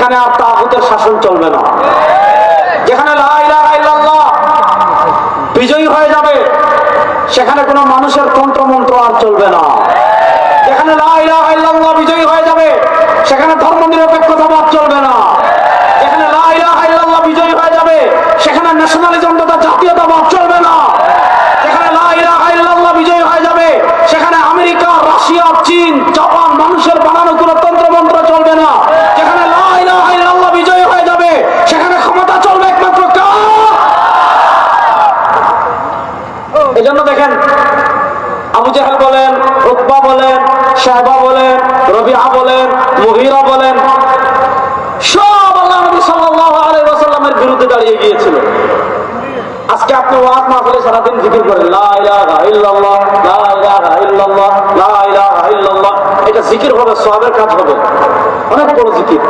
সেখানে আর তাগুতের শাসন চলবে না। যেখানে বিজয়ী হয়ে যাবে, সেখানে কোনো মানুষের তন্ত্র মন্ত্র আর চলবে না। যেখানে বিজয়ী হয়ে যাবে, সেখানে ধর্ম নিরপেক্ষতাবাদ চলবে না যেখানে লা ইলাহা ইল্লাল্লাহ বিজয়ী হয়ে যাবে সেখানে ন্যাশনালিজম তথা জাতীয়তাবাদ চলবে না যেখানে লা ইলাহা ইল্লাল্লাহ বিজয়ী হয়ে যাবে সেখানে আমেরিকা রাশিয়া চীন জাপান মানুষের বানানো কোনো তন্ত্রমন্ত্র চলবে না যেখানে লা ইলাহা ইল্লাল্লাহ বিজয়ী হয়ে যাবে সেখানে ক্ষমতা চলবে একমাত্র কার এই জন্য দেখেন আবু জাহেল বলেন উতবা বলেন সাহেবা বলেন রবিআ বলেন মুহিরা বলেন সব আল্লাহ নবী সাল্লাল্লাহু আলাইহি ওয়াসাল্লামের দাঁড়িয়ে গিয়েছিল। আজকে আপনি ওয়াজ মাহফিলে সারাদিন জিকির করেন এটা জিকির হবে, সওয়াবের কাজ হবে। অনেক বড় জিকির।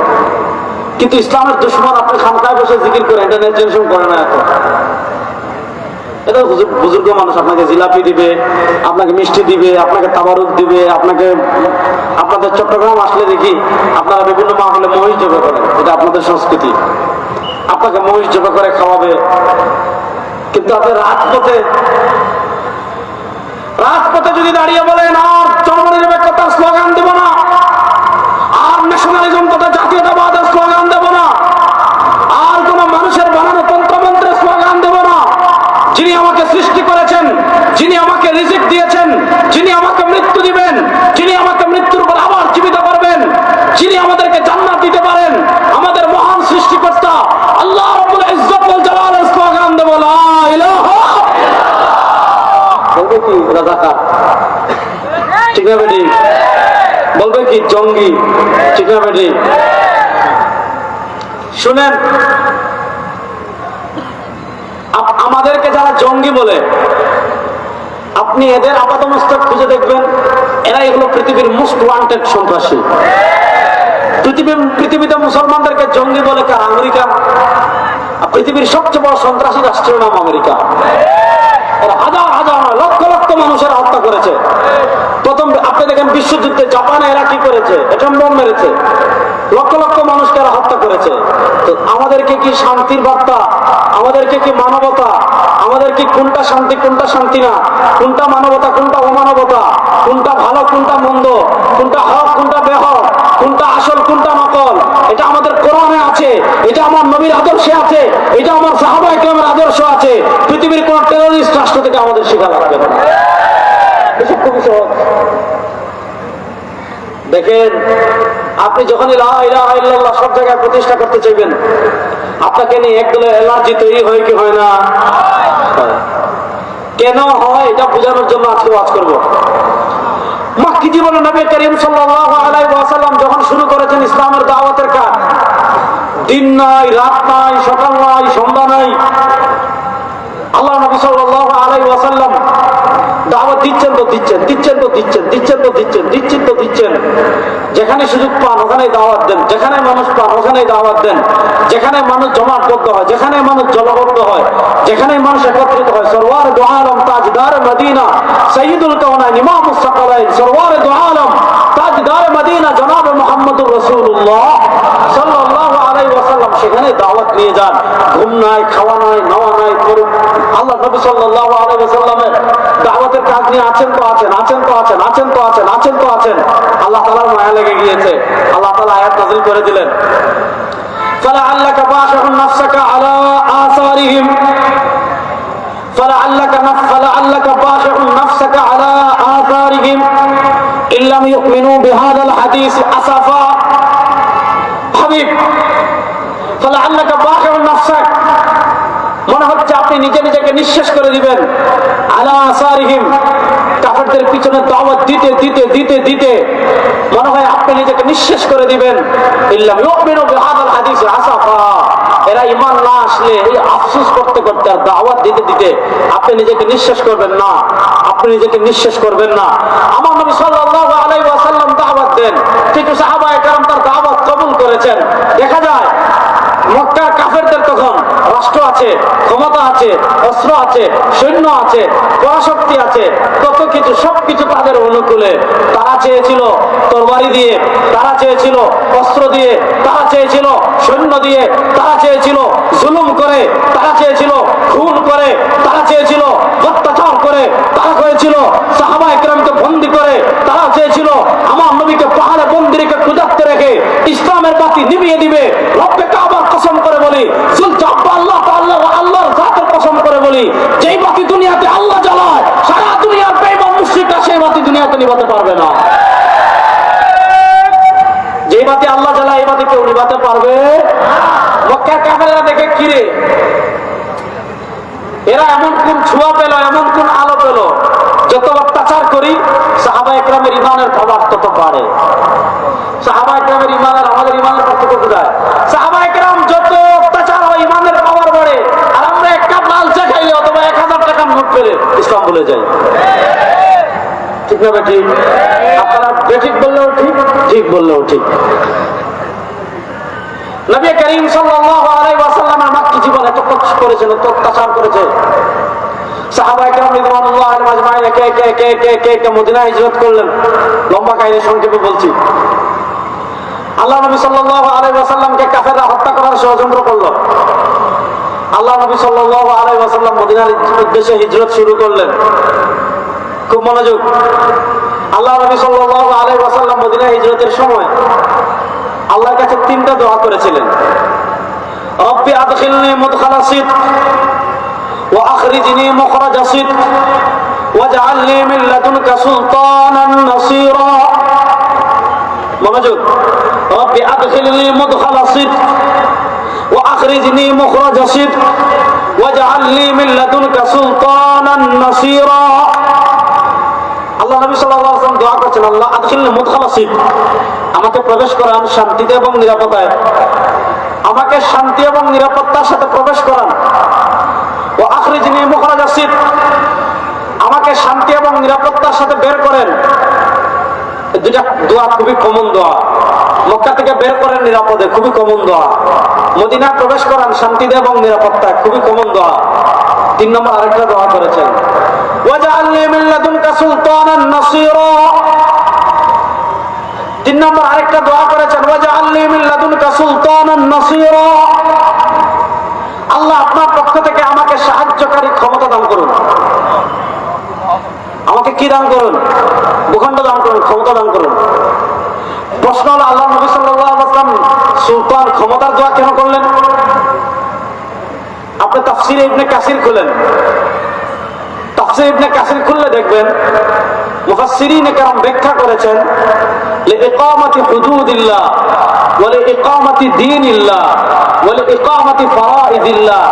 কিন্তু ইসলামের দুশ্মন আপনি খামখায় বসে জিকির করেন, এটা নিয়ে টেনশন করে না এখন। এটা বুজুর্গ- মানুষ আপনাকে জিলাপি দিবে, আপনাকে মিষ্টি দিবে, আপনাকে তাবারুক দিবে, আপনাকে আপনাদের চট্টগ্রাম আসলে দেখি আপনারা বিভিন্ন মাহলে মহিষ জবে করেন এটা আপনাদের সংস্কৃতি। আপনাকে মহিষ জবে করে খাওয়াবে। কিন্তু আপনি রাজপথে রাজপথে যদি দাঁড়িয়ে বলেন, আর জন্মনিরপেক্ষতার স্লোগান দিব না। আর ন্যাশনালিজম তথা জাতীয়তাবাদের স্লোগান দেব না আর কোন মানুষের বানানো তন্ত্রমন্ত্রের স্লোগান দেব না যিনি আমাকে সৃষ্টি করেছেন যিনি আমাকে রিজিক দিয়েছেন যিনি আমাকে মৃত্যু দিবেন যিনি আমাকে মৃত্যুর পর আবার জীবিত করবেন যিনি আমাদেরকে জান্নাত দিতে পারেন আমাদের মহান সৃষ্টিকর্তা আল্লাহ রাব্বুল ইজ্জত ওয়াল জালালের স্লোগান দেব লা ইলাহা বলবে কি রাজাকার। ঠিক না বেটি? বলবে কি, জঙ্গি? ঠিক না বেটি? শুনেন আমাদেরকে যারা জঙ্গি বলে, আপনি এদের আপাতমস্তক খুঁজে দেখবেন এরা এগুলো পৃথিবীর মোস্ট ওয়ান্টেড সন্ত্রাসী। পৃথিবী পৃথিবীতে মুসলমানদেরকে জঙ্গি বলে কার আমেরিকা? পৃথিবীর সবচেয়ে বড় সন্ত্রাসী রাষ্ট্রের নাম আমেরিকা। হাজার হাজার নয়, লক্ষ লক্ষ মানুষের হত্যা করেছে। প্রথম আপনি দেখেন বিশ্বযুদ্ধে জাপানে এরা কি করেছে? এটম বোম মেরেছে। লক্ষ লক্ষ মানুষকে এরা হত্যা করেছে। তো আমাদেরকে কি শান্তির বার্তা? আমাদেরকে কি মানবতা? আমাদের কি কোনটা শান্তি কোনটা শান্তি না? কোনটা মানবতা, কোনটা অমানবতা? কোনটা ভালো, কোনটা মন্দ? কোনটা হক, কোনটা বেহক? কোনটা আসল, কোনটা নকল? এটা আমাদের কোরআনে আছে। এটা আমার নবীর আদর্শে আছে। এটা আমার সাহাবা ইকরামের আদর্শ। পৃথিবীর কোন টেরোরিস্ট রাষ্ট্র থেকে আমাদের শেখা লাগবে না। এসব খুবই সহজ দেখেন, আপনি যখনই লা সব জায়গায় প্রতিষ্ঠা করতে চাইবেন, আপনাকে নিয়ে একদলে অ্যালার্জি তৈরি হয় কি হয় না? কেন হয় এটা বোঝানোর জন্য আজকে ওয়াজ করব। মাক্কি জীবনে নবী করিম ওয়াসাল্লাম যখন শুরু করেছেন ইসলামের দাওয়াতের কাজ, দিন নাই, রাত নাই, সকাল নাই, সন্ধ্যা নাই আল্লাহ নবী সাল্লাল্লাহু আলাইহি ওয়াসাল্লাম দাওয়াত দিচ্ছেন দিচ্ছেন তো দিচ্ছেন দিচ্ছেন তো দিচ্ছেন দিচ্ছেন তো দিচ্ছেন। যেখানে সুযোগ পান ওখানে দাওয়াত দেন। যেখানে মানুষ পান ওখানে দাওয়াত দেন। যেখানে মানুষ জমাটবদ্ধ হয়, যেখানে মানুষ জলবদ্ধ হয়, যেখানে মানুষ একত্রিত হয়, সরওয়ার দোহালম তাজদার মদিনা সঈদুল কাওনাইন ইমাম সাকালাইন সরওয়ার দোহালম তাজদার মদিনা মোহাম্মদুর রসুল্লাহ নাই, খাওয়া নাই, নেওয়া আল্লাহ নবী সাল্লাহ আলাই ওয়াসাল্লামের দাওয়াতের কাজ নিয়ে আছেন তো আছেন আছেন তো আছেন আছেন তো আছেন আছেন তো আছেন। আল্লাহ তালার মায়া লেগে গিয়েছে। আল্লাহ তালা করে দিলেন। তাহলে আল্লাহ لم يؤمنوا بهذا الحديث أسفا হাবিব فلعلك باخع نفسك মনে হচ্ছে আপনি নিজে নিজেকে নিঃশেষ করে দিবেন আলা আসারিহিম কাফেরদের পিছনে দাওয়াত দিতে দিতে দিতে দিতে মনে হয় আপনি নিজেকে নিঃশেষ করে দিবেন ইল্লাম ইউমিনু বিহাদাল হাদিস আসাফা ঈমান না আসলে এই আফসোস করতে করতে আর দাওয়াত দিতে দিতে আপনি নিজেকে নিঃশ্বাস করবেন না। আপনি নিজেকে নিঃশ্বাস করবেন না। আমার নবী সাল্লাল্লাহু আলাইহি ওয়াসাল্লাম দাওয়াত দেন। কিন্তু সাহাবায়ে কেরাম তার দাওয়াত কবুল করেছেন। দেখা যায় মক্কার কাফেরদের তখন রাষ্ট্র আছে, ক্ষমতা আছে, অস্ত্র আছে, সৈন্য আছে, পরাশক্তি আছে, কত কিছু, সবকিছু তাদের অনুকূলে। তারা চেয়েছিল তরবারি দিয়ে, তারা চেয়েছিল অস্ত্র দিয়ে, তারা চেয়েছিল সৈন্য দিয়ে, তারা চেয়েছিল জুলুম করে, তারা চেয়েছিল খুন করে, তারা চেয়েছিল অত্যাচার করে, তারা করেছিল সাহাবা একরামকে বন্দি করে, তারা চেয়েছিল আমার নবীকে পাহাড়ে বন্দি রেখে রেখে ইসলামের বাতি নিভিয়ে দিবে। রব্বে করে বলি জুলতা আল্লাহ আল্লাহ আল্লাহর জাতের কসম করে বলি, যেই বাতি দুনিয়াতে আল্লাহ জ্বালায়, সারা দুনিয়ার বেঈমান মুশরিকরা সেই বাতি দুনিয়াতে নিভাতে পারবে না। বাতি আল্লাহ এই বাতি কেউ নিভাতে পারবে? দেখে, কিরে? এরা এমন কোন ছোঁয়া পেল, এমন কোন আলো পেল, যত অত্যাচার করি, সাহাবা একরামের ইমানের প্রভাব তত বাড়ে। সাহাবা একরামের ইমানের আমাদের ইমানের পার্থক্য কোথায়? সাহাবা একরাম যত অত্যাচার হয় ইমানের পাওয়ার বাড়ে আর আমরা এক কাপ লাল চা খাইলে অথবা এক হাজার টাকা নোট পেলে ইসলাম বলে যাই ঠিক। আপনারা বেঠিক বললেও ঠিক ঠিক বললেও ঠিক। মদিনা হিজরত করলেন। লম্বা কাহিনী বলছি। আল্লাহ হত্যা ষড়যন্ত্র করল। আল্লাহ নবী সাল্লাল্লাহু আলাইহি মদিনার উদ্দেশ্যে হিজরত শুরু করলেন। খুব মনোযোগ। আল্লাহ নবী সাল্লাল্লাহু আলাইহি ওয়াসাল্লাম মদিনা হিজরতের সময় আল্লাহর কাছে তিনটা দোয়া করেছিলেন। রব্বি আদখিলনি মুদখালা সিদক ওয়া আখরিজনি মুখরাজা সিদক ওয়াজআলনি মিন লাদুনকা সুলতানান নাসীরা। মনোযোগ। রব্বি আদখিলনি মুদখালা সিদক ওয়া আখরিজনি মুখরাজা সিদক ওয়াজআলনি মিন লাদুনকা সুলতানান নাসীরা। আমাকে প্রবেশ করান শান্তিতে এবং নিরাপত্তায়। আমাকে শান্তি এবং নিরাপত্তার সাথে প্রবেশ করান। ও আখরিজিনী মুখরাজ আসিদ আমাকে শান্তি এবং নিরাপত্তার সাথে বের করেন। দুটা দোয়া খুবই কমন দোয়া। মক্কা থেকে বের করেন নিরাপদে, খুবই কমন দোয়া। মদিনা প্রবেশ করান শান্তিতে এবং নিরাপত্তায়, খুবই কমন দোয়া। তিন নম্বর আরেকটা দোয়া করেছেন। তিন নম্বর আরেকটা দোয়া করেছেন আল্লাহ আপনার পক্ষ থেকে আমাকে সাহায্যকারী ক্ষমতা দান করুন। আমাকে কি দান করুন? ভূখণ্ড দান করুন, ক্ষমতা দান করুন। প্রশ্ন হলো, আল্লাহ নবী ওয়াসাল্লাম সুলতান ক্ষমতার দোয়া কেন করলেন? আপনি তাফসিরে ইবনে কাসির খুলেন তাফসির ইবনে কাসির খুললে দেখবেন মুফাসসিরিন کرام ব্যাখ্যা করেছেন لإقامة حدود الله ولإقامة دين الله ولإقامة فرائض الله